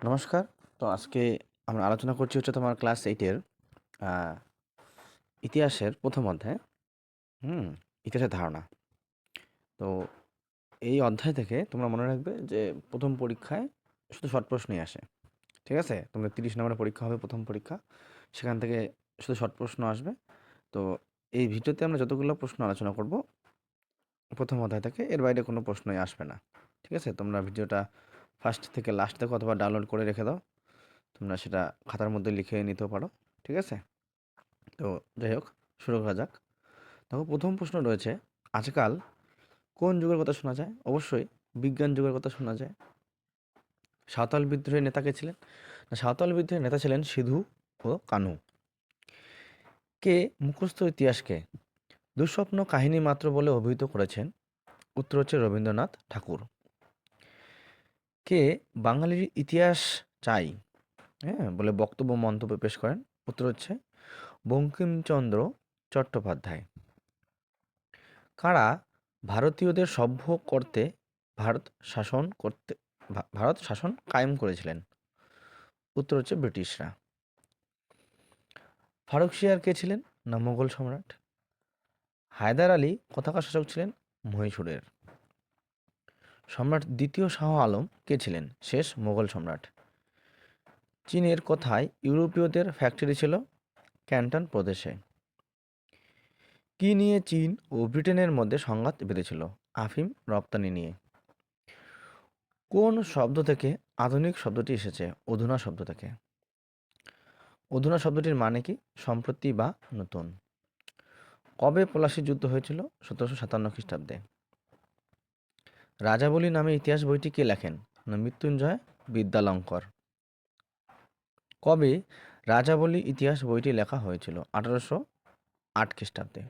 নমস্কার। তো আজকে আমরা আলোচনা করছি হচ্ছে তোমার ক্লাস এইটের ইতিহাসের প্রথম অধ্যায়। হুম, ইতিহাসের ধারণা। তো এই অধ্যায় থেকে তোমরা মনে রাখবে যে প্রথম পরীক্ষায় শুধু শর্ট প্রশ্নই আসে। ঠিক আছে? তোমাদের তিরিশ নম্বরের পরীক্ষা হবে প্রথম পরীক্ষা। সেখান থেকে শুধু শর্ট প্রশ্ন আসবে। তো এই ভিডিওতে আমরা যতগুলো প্রশ্ন আলোচনা করব, প্রথম অধ্যায় থেকে এর বাইরে কোনো প্রশ্নই আসবে না। ঠিক আছে? তোমরা ভিডিওটা ফার্স্ট থেকে লাস্ট দেখো অথবা ডাউনলোড করে রেখে দাও। তোমরা সেটা খাতার মধ্যে লিখে নিতেও পারো, ঠিক আছে? তো যাই হোক, শুরু করা যাক। দেখো, প্রথম প্রশ্ন রয়েছে, আজকাল কোন যুগের কথা শোনা যায়? অবশ্যই বিজ্ঞান যুগের কথা শোনা যায়। সাঁওতাল বিদ্রোহের নেতা কে ছিলেন? না, সাঁওতাল বিদ্রোহের নেতা ছিলেন সিধু ও কানু। কে মুখস্থ ইতিহাসকে দুঃস্বপ্ন কাহিনী মাত্র বলে অভিহিত করেছেন? উত্তর হচ্ছে রবীন্দ্রনাথ ঠাকুর। কে বাঙালির ইতিহাস চাই? হ্যাঁ বলে বক্তব্য মন্তব্য পেশ করেন উত্তর হচ্ছে বঙ্কিমচন্দ্র চট্টোপাধ্যায়। কারা ভারতীয়দের সভ্য করতে ভারত শাসন করতে ভারত শাসন কায়েম করেছিলেন? উত্তর হচ্ছে ব্রিটিশরা। ফারুক শিয়ার কে ছিলেন? না মোগল সম্রাট। হায়দার আলী কোথাকার শাসক ছিলেন? মহীশূরের। সম্রাট দ্বিতীয় শাহ আলম কে ছিলেন? শেষ মোগল সম্রাট। চীনের কথায় ইউরোপীয়দের ফ্যাক্টরি ছিল ক্যান্টন প্রদেশে। কি নিয়ে চীন ও ব্রিটেনের মধ্যে সংঘাত বেঁধেছিল? আফিম রপ্তানি নিয়ে। কোন শব্দ থেকে আধুনিক শব্দটি এসেছে? অধুনা শব্দ থেকে। অধুনা শব্দটির মানে কি? সম্প্রতি বা নতুন। কবে পলাশী যুদ্ধ হয়েছিল? সতেরোশো সাতান্ন খ্রিস্টাব্দে। রাজাবলী নামে ইতিহাস বইটি কে লেখেন? না, মৃত্যুঞ্জয় বিদ্যালঙ্কর। কবে রাজাবলী ইতিহাস বইটি লেখা হয়েছিল? আঠারোশো আট খ্রিস্টাব্দে।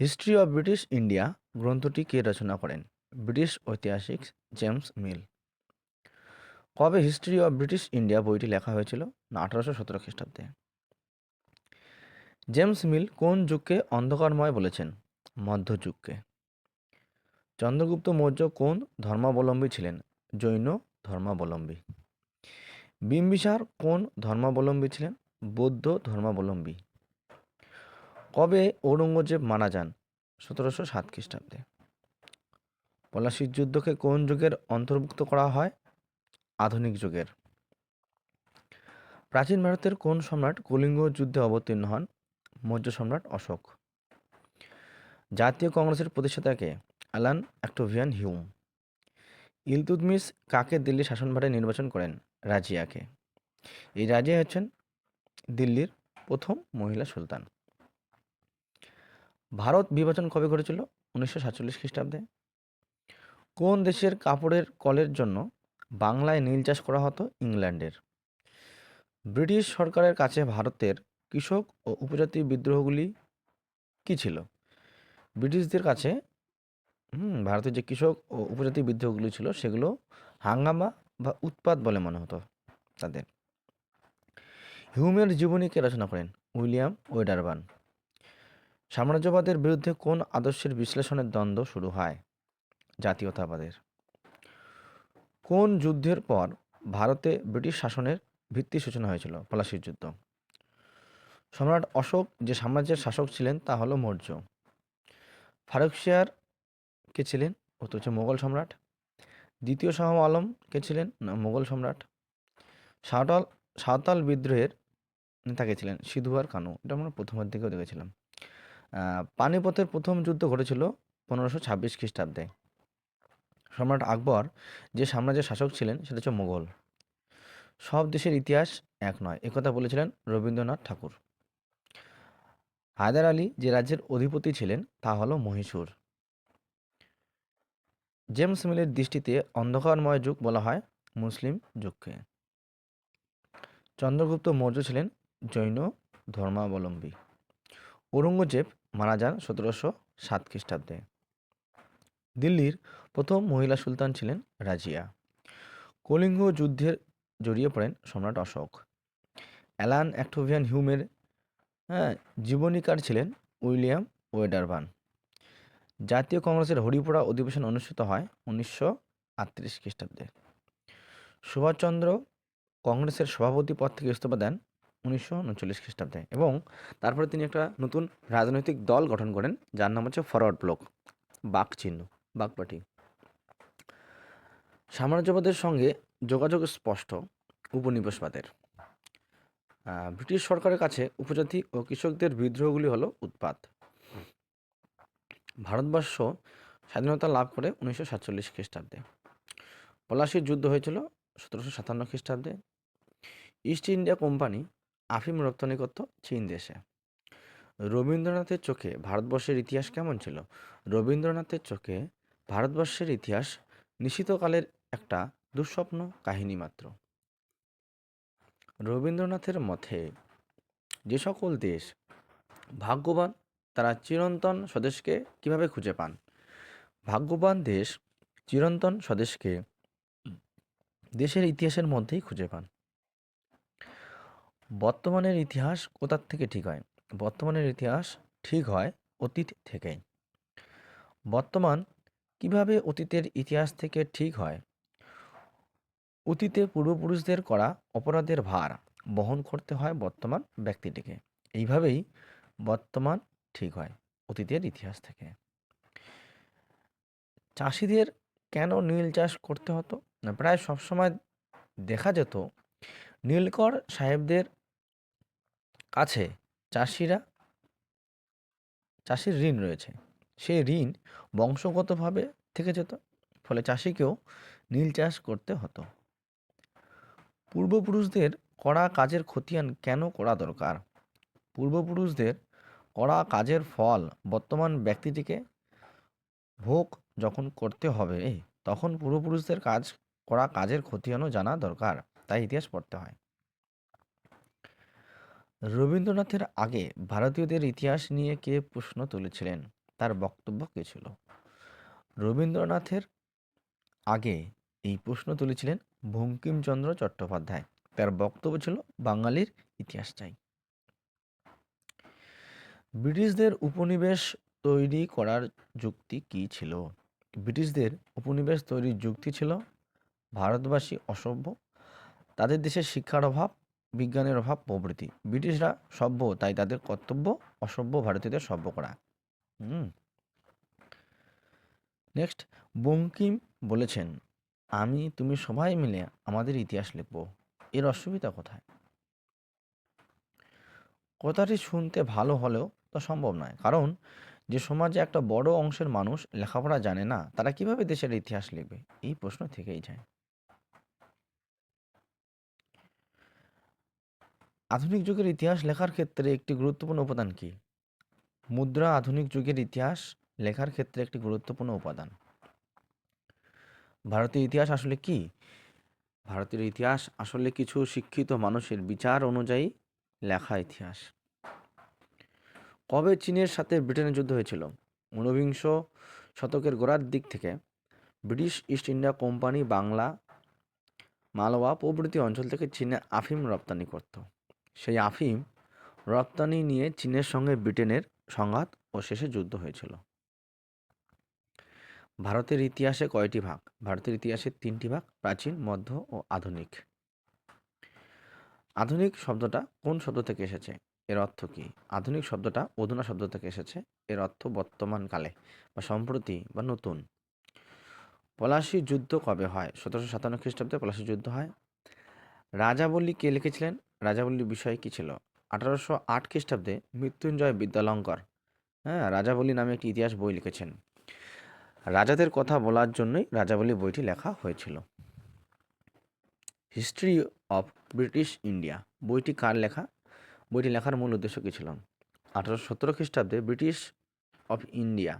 হিস্ট্রি অব ব্রিটিশ ইন্ডিয়া গ্রন্থটি কে রচনা করেন? ব্রিটিশ ঐতিহাসিক জেমস মিল। কবে হিস্ট্রি অব ব্রিটিশ ইন্ডিয়া বইটি লেখা হয়েছিল? না, আঠারোশো সতেরো খ্রিস্টাব্দে। জেমস মিল কোন যুগকে অন্ধকারময় বলেছেন? মধ্যযুগকে। চন্দ্রগুপ্ত মৌর্য কোন ধর্মাবলম্বী ছিলেন? জৈন ধর্মাবলম্বী। বিম্বিসার কোন ধর্মাবলম্বী ছিলেন? বৌদ্ধ ধর্মাবলম্বী। কবে ঔরঙ্গজেব মারা যান? সতেরোশো সাত খ্রিস্টাব্দে। পলাশির যুদ্ধকে কোন যুগের অন্তর্ভুক্ত করা হয়? আধুনিক যুগের। প্রাচীন ভারতের কোন সম্রাট কলিঙ্গ যুদ্ধে অবতীর্ণ হন? মৌর্য সম্রাট অশোক। জাতীয় কংগ্রেসের প্রতিষ্ঠাতাকে অ্যালান অ্যাক্টোভিয়ান হিউম। ইলতুদমিস কাকে দিল্লি শাসনভারে নির্বাচন করেন? রাজিয়াকে। এই রাজিয়া হচ্ছেন দিল্লির প্রথম মহিলা সুলতান। ভারত বিভাজন কবে ঘটেছিল? উনিশশো সাতচল্লিশ খ্রিস্টাব্দে। কোন দেশের কাপড়ের কলের জন্য বাংলায় নীল চাষ করা হতো? ইংল্যান্ডের। ব্রিটিশ সরকারের কাছে ভারতের কৃষক ও উপজাতি বিদ্রোহগুলি কী ছিল? ব্রিটিশদের কাছে হুম, ভারতের যে কৃষক ও উপজাতি বিদ্রোহগুলি ছিল সেগুলো হাঙ্গামা বা উৎপাত বলে মনে হতো তাদের। হিউমের জীবনীকে রচনা করেন? উইলিয়াম ওয়েডারবান সাম্রাজ্যবাদের বিরুদ্ধে কোন আদর্শের বিশ্লেষণের দ্বন্দ্ব শুরু হয়? জাতীয়তাবাদের। কোন যুদ্ধের পর ভারতে ব্রিটিশ শাসনের ভিত্তি সূচনা হয়েছিল? পলাশির যুদ্ধ। সম্রাট অশোক যে সাম্রাজ্যের শাসক ছিলেন তা হলো মৌর্য। ফারুকশিয়ার কে ছিলেন? তো হচ্ছে মোগল সম্রাট। দ্বিতীয় শাহ আলম কে ছিলেন? না, মোগল সম্রাট। সাঁওতাল সাঁওতাল বিদ্রোহের নেতা কে ছিলেন? সিধুয়ার কানু। এটা আমরা প্রথমের দিকেও দেখেছিলাম। পানিপথের প্রথম যুদ্ধ ঘটেছিল পনেরোশো ছাব্বিশ খ্রিস্টাব্দে। সম্রাট আকবর যে সাম্রাজ্যের শাসক ছিলেন, সেটা হচ্ছে মোগল। সব দেশের ইতিহাস এক নয়। একথা বলেছিলেন রবীন্দ্রনাথ ঠাকুর। হায়দার আলী যে রাজ্যের অধিপতি ছিলেন, তা হলো মহীশূর। জেমস মিলের দৃষ্টিতে অন্ধকারময় যুগ বলা হয় মুসলিম যুগকে। চন্দ্রগুপ্ত মৌর্য ছিলেন জৈন ধর্মাবলম্বী। ঔরঙ্গজেব মারা যান সতেরোশো সাত খ্রিস্টাব্দে। দিল্লির প্রথম মহিলা সুলতান ছিলেন রাজিয়া। কলিঙ্গ যুদ্ধের জড়িয়ে পড়েন সম্রাট অশোক। অ্যালান অ্যাক্টোভিয়ান হিউমের হ্যাঁ জীবনীকার ছিলেন উইলিয়াম ওয়েডারবান জাতীয় কংগ্রেসের হরিপুরা অধিবেশন অনুষ্ঠিত হয় উনিশশো আটত্রিশ খ্রিস্টাব্দে। সুভাষচন্দ্র কংগ্রেসের সভাপতি পদ থেকে ইস্তফা দেন উনিশশো উনচল্লিশ খ্রিস্টাব্দে এবং তারপরে তিনি একটা নতুন রাজনৈতিক দল গঠন করেন, যার নাম হচ্ছে ফরওয়ার্ড ব্লক বাক চিহ্ন বাক পার্টি সাম্রাজ্যবাদের সঙ্গে যোগাযোগ স্পষ্ট, উপনিবেশবাদের। ব্রিটিশ সরকারের কাছে উপজাতি ও কৃষকদের বিদ্রোহগুলি হলো উৎপাত। ভারতবর্ষ স্বাধীনতা লাভ করে উনিশশো সাতচল্লিশ খ্রিস্টাব্দে। পলাশির যুদ্ধ হয়েছিল সতেরোশো সাতান্ন খ্রিস্টাব্দে। ইস্ট ইন্ডিয়া কোম্পানি আফিম রপ্তানি করত চীন দেশে। রবীন্দ্রনাথের চোখে ভারতবর্ষের ইতিহাস কেমন ছিল? রবীন্দ্রনাথের চোখে ভারতবর্ষের ইতিহাস নিশিতকালের একটা দুঃস্বপ্ন কাহিনী মাত্র। রবীন্দ্রনাথের মতে, যে সকল দেশ ভাগ্যবান তারা চিরন্তন স্বদেশকে কীভাবে খুঁজে পান? ভাগ্যবান দেশ চিরন্তন স্বদেশকে দেশের ইতিহাসের মধ্যেই খুঁজে পান। বর্তমানের ইতিহাস কোথার থেকে ঠিক হয়? বর্তমানের ইতিহাস ঠিক হয় অতীত থেকেই। বর্তমান কীভাবে অতীতের ইতিহাস থেকে ঠিক হয়? অতীতে পূর্বপুরুষদের করা অপরাধের ভার বহন করতে হয় বর্তমান ব্যক্তিটিকে। এইভাবেই বর্তমান ঠিক হয় অতীতের ইতিহাস থেকে। চাষিদের কেন নীল চাষ করতে হতো? না, প্রায় সবসময় দেখা যেত নীলকর সাহেবদের কাছে চাষিরা চাষির ঋণ রয়েছে। সেই ঋণ বংশগতভাবে থেকে যেত, ফলে চাষিকেও নীল চাষ করতে হতো। পূর্বপুরুষদের করা কাজের খতিয়ান কেন করা দরকার? পূর্বপুরুষদের করা কাজের ফল বর্তমান ব্যক্তিটিকে ভোগ যখন করতে হবে, তখন পূর্বপুরুষদের কাজ করা কাজের খতিয়ানও জানা দরকার, তাই ইতিহাস পড়তে হয়। রবীন্দ্রনাথের আগে ভারতীয়দের ইতিহাস নিয়ে কে প্রশ্ন তুলেছিলেন? তার বক্তব্য কী ছিল? রবীন্দ্রনাথের আগে এই প্রশ্ন তুলেছিলেন বঙ্কিমচন্দ্র চট্টোপাধ্যায়। তার বক্তব্য ছিল, বাঙালির ইতিহাস চাই। ব্রিটিশদের উপনিবেশ তৈরি করার যুক্তি কী ছিল? ব্রিটিশদের উপনিবেশ তৈরির যুক্তি ছিল, ভারতবাসী অসভ্য, তাদের দেশে শিক্ষার অভাব, বিজ্ঞানের অভাব প্রভৃতি ব্রিটিশরা সভ্য, তাই তাদের কর্তব্য অসভ্য, ভারতীয়দের সভ্য করা। হুম। নেক্সট, বঙ্কিম বলেছেন, আমি, তুমি সবাই মিলে আমাদের ইতিহাস লিখব। এর অসুবিধা কোথায়? কথাটি শুনতে ভালো হলেও তা সম্ভব নয়। কারণ যে সমাজে একটা বড় অংশের মানুষ লেখাপড়া জানে না, তারা কীভাবে দেশের ইতিহাস লিখবে? এই প্রশ্ন থেকেই যায়। আধুনিক যুগের ইতিহাস লেখার ক্ষেত্রে একটি গুরুত্বপূর্ণ উপাদান কি? মুদ্রা আধুনিক যুগের ইতিহাস লেখার ক্ষেত্রে একটি গুরুত্বপূর্ণ উপাদান। ভারতীয় ইতিহাস আসলে কি? ভারতের ইতিহাস আসলে কিছু শিক্ষিত মানুষের বিচার অনুযায়ী লেখা ইতিহাস। কবে চীনের সাথে ব্রিটেনের যুদ্ধ হয়েছিল? ঊনবিংশ শতকের গোড়ার দিক থেকে British East India Company Bangla, Malwa প্রভৃতি অঞ্চল থেকে চীনে আফিম রপ্তানি করত। সেই আফিম রপ্তানি নিয়ে চীনের সঙ্গে ব্রিটেনের সংঘাত ও শেষে যুদ্ধ হয়েছিল। ভারতের ইতিহাসে কয়টি ভাগ? ভারতের ইতিহাসের তিনটি ভাগ, প্রাচীন, মধ্য ও আধুনিক। আধুনিক শব্দটা কোন শব্দ থেকে এসেছে? এর অর্থ কী? আধুনিক শব্দটা অধুনা শব্দ থেকে এসেছে। এর অর্থ বর্তমানকালে বা সম্প্রতি বা নতুন। পলাশী যুদ্ধ কবে হয়? সতেরোশো সাতান্ন খ্রিস্টাব্দে পলাশী যুদ্ধ হয়। রাজাবল্লী কে লিখেছিলেন? রাজাবল্লীর বিষয় কী ছিল? আঠারোশো আট খ্রিস্টাব্দে মৃত্যুঞ্জয় বিদ্যালঙ্কর হ্যাঁ রাজাবলী নামে একটি ইতিহাস বই লিখেছেন। রাজাদের কথা বলার জন্যই রাজাবলী বইটি লেখা হয়েছিল। হিস্ট্রি অফ ব্রিটিশ ইন্ডিয়া, বইটি কার লেখা? বইটি লেখার মূল উদ্দেশ্য কী ছিল? আঠারোশো সতেরো খ্রিস্টাব্দে British of India,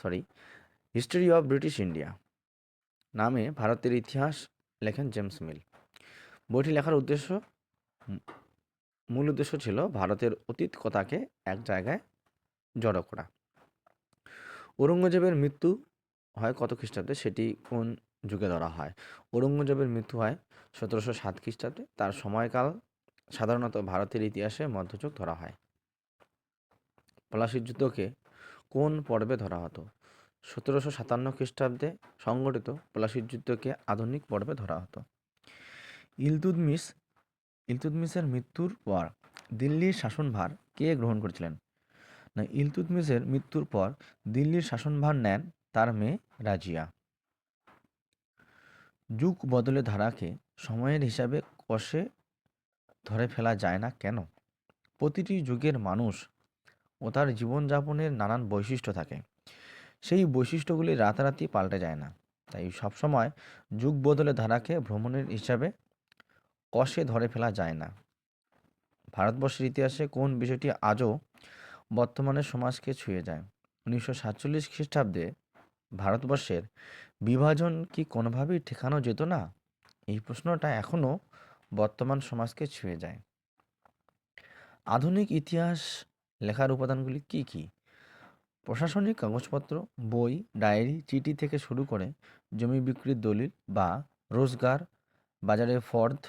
sorry, history of British India নামে ভারতের ইতিহাস লেখেন জেমস মিল। বইটি লেখার উদ্দেশ্য, মূল উদ্দেশ্য ছিল ভারতের অতীত কথাকে এক জায়গায় জড়ো করা। ঔরঙ্গজেবের মৃত্যু হয় কত খ্রিস্টাব্দে? সেটি কোন যুগে ধরা হয়? ঔরঙ্গজেবের মৃত্যু হয় সতেরোশো সাত খ্রিস্টাব্দে। তার সময়কাল সাধারণত ভারতের ইতিহাসে মধ্যযুগ ধরা হয়। পলাশির যুদ্ধকে কোন পর্বে ধরা হতো? সতেরোশো সাতান্ন খ্রিস্টাব্দে সংগঠিত পলাশির যুদ্ধকে আধুনিক পর্বে ধরা হতো। ইলতুৎমিশ, ইলতুৎমিশের মৃত্যুর পর দিল্লির শাসনভার কে গ্রহণ করেছিলেন? না, ইলতুৎমিশের মৃত্যুর পর দিল্লির শাসনভার নেন তার মেয়ে রাজিয়া। যুগ বদলে ধারাকে সময়ের হিসাবে কষে ধরে ফেলা যায় না কেন? প্রতিটি যুগের মানুষ ও তার জীবনযাপনের নানান বৈশিষ্ট্য থাকে। সেই বৈশিষ্ট্যগুলি রাতারাতি পাল্টে যায় না। তাই সবসময় যুগ বদলে ধারাকে ভ্রমণের হিসাবে কষে ধরে ফেলা যায় না। ভারতবর্ষের ইতিহাসে কোন বিষয়টি আজও বর্তমানে সমাজকে ছুঁয়ে যায়? উনিশশো সাতচল্লিশ খ্রিস্টাব্দে ভারতবর্ষের বিভাজন কি কোনোভাবেই ঠেকানো যেত না? এই প্রশ্নটা এখনও বর্তমান সমাজকে ছুঁয়ে যায়। আধুনিক ইতিহাস লেখার উপাদানগুলি কি কি? প্রশাসনিক কাগজপত্র, বই, ডায়েরি, চিঠি থেকে শুরু করে জমি বিক্রির দলিল বা রোজগার, বাজারে ফর্দ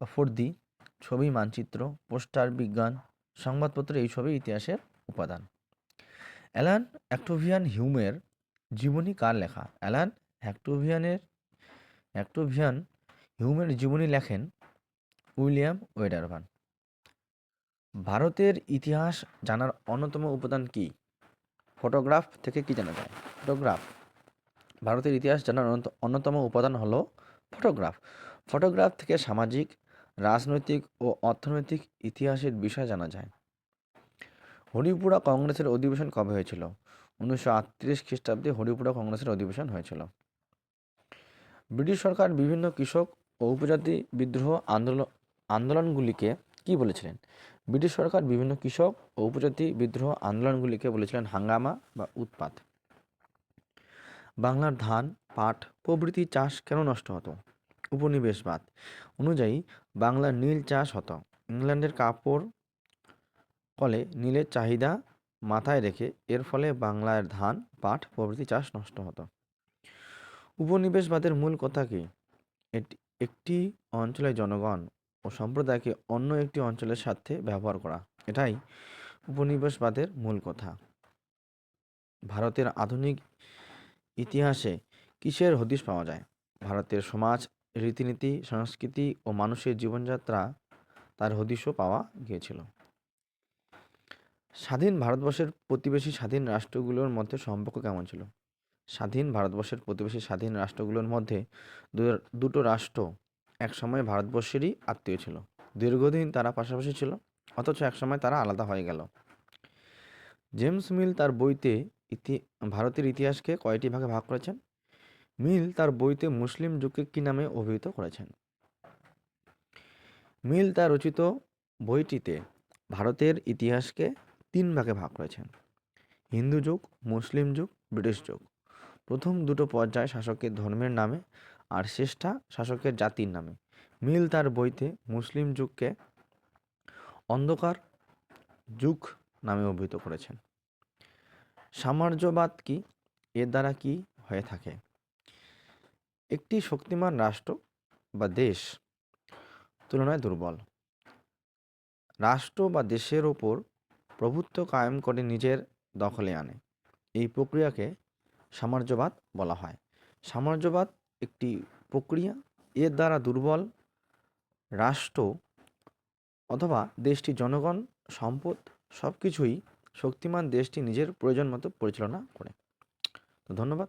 বা ফর্দি, ছবি, মানচিত্র, পোস্টার, বিজ্ঞান, সংবাদপত্র এইসবই ইতিহাসের উপাদান। অ্যালান অ্যাক্টোভিয়ান হিউমের জীবনী কার লেখা? অ্যালান অ্যাক্টোভিয়ানের, অ্যাক্টোভিয়ান হিউমের জীবনী লেখেন উইলিয়াম ওয়েডারভান। ভারতের ইতিহাস জানার অন্যতম উপাদান কি? ফটোগ্রাফ থেকে কি জানা যায়? ফটোগ্রাফ। ভারতের ইতিহাস জানার অন্যত- অন্যতম উপাদান হলো ফটোগ্রাফ। ফটোগ্রাফ থেকে সামাজিক, রাজনৈতিক ও অর্থনৈতিক ইতিহাসের বিষয় জানা যায়। হরিপুরা কংগ্রেসের অধিবেশন কবে হয়েছিল? উনিশশো আটত্রিশ খ্রিস্টাব্দে হরিপুরা কংগ্রেসের অধিবেশন হয়েছিল। ব্রিটিশ সরকার বিভিন্ন কৃষক ও উপজাতি বিদ্রোহ আন্দোলন আন্দোলনগুলিকে কি বলেছিলেন? ব্রিটিশ সরকার বিভিন্ন কৃষক ও উপজাতি বিদ্রোহ আন্দোলনগুলিকে বলেছিলেন হাঙ্গামা বা উৎপাত। বাংলার ধান, পাট, প্রভৃতি চাষ কেন নষ্ট হতো? উপনিবেশবাদ অনুযায়ী বাংলার নীল চাষ হতো। ইংল্যান্ডের কাপড় কলে নীলের চাহিদা মাথায় রেখে এর ফলে বাংলার ধান, পাট, প্রভৃতি চাষ নষ্ট হতো। উপনিবেশবাদের মূল কথা কি? এটি একটি অঞ্চলের জনগণ ও সম্প্রদায়কে অন্য একটি অঞ্চলের সাথে ব্যবহার করা। এটাই উপনিবেশবাদের মূল কথা। ভারতের আধুনিক ইতিহাসে কিসের হদিশ পাওয়া যায়? ভারতের সমাজ, রীতিনীতি, সংস্কৃতি ও মানুষের জীবনযাত্রা তার হদিশও পাওয়া গিয়েছিল। স্বাধীন ভারতবর্ষের প্রতিবেশী স্বাধীন রাষ্ট্রগুলোর মধ্যে সম্পর্ক কেমন ছিল? স্বাধীন ভারতবর্ষের প্রতিবেশী স্বাধীন রাষ্ট্রগুলোর মধ্যে দুটো রাষ্ট্র একসময় ভারতবর্ষেরই আত্মীয় ছিল। দীর্ঘদিন তারা পাশাপাশি ছিল, অথচ একসময় তারা আলাদা হয়ে গেল। জেমস মিল তার বইতে ইতি, ভারতের ইতিহাসকে কয়টি ভাগে ভাগ করেছেন? মিল তার বইতে মুসলিম যুগকে কী নামে অভিহিত করেছেন? মিল তার রচিত বইটিতে ভারতের ইতিহাসকে তিন ভাগে ভাগ করেছেন। হিন্দু যুগ, মুসলিম যুগ, ব্রিটিশ যুগ। প্রথম দুটো পর্যায়ে শাসকের ধর্মের নামে আর শেষটা শাসকের জাতির নামে। মিল তার বইতে মুসলিম যুগকে অন্ধকার যুগ নামে অভিহিত করেছেন। সাম্রাজ্যবাদ কি? এর দ্বারা কি হয়ে থাকে? একটি শক্তিমান রাষ্ট্র বা দেশ তুলনায় দুর্বল। রাষ্ট্র বা দেশের ওপর প্রভুত্ব কায়েম করে নিজের দখলে আনে। এই প্রক্রিয়াকে সাম্রাজ্যবাদ বলা হয়। সাম্রাজ্যবাদ একটি প্রক্রিয়া। এর দ্বারা দুর্বল রাষ্ট্র অথবা দেশটির জনগণ, সম্পদ সব কিছুই শক্তিমান দেশটি নিজের প্রয়োজন মতো পরিচালনা করে। তো ধন্যবাদ।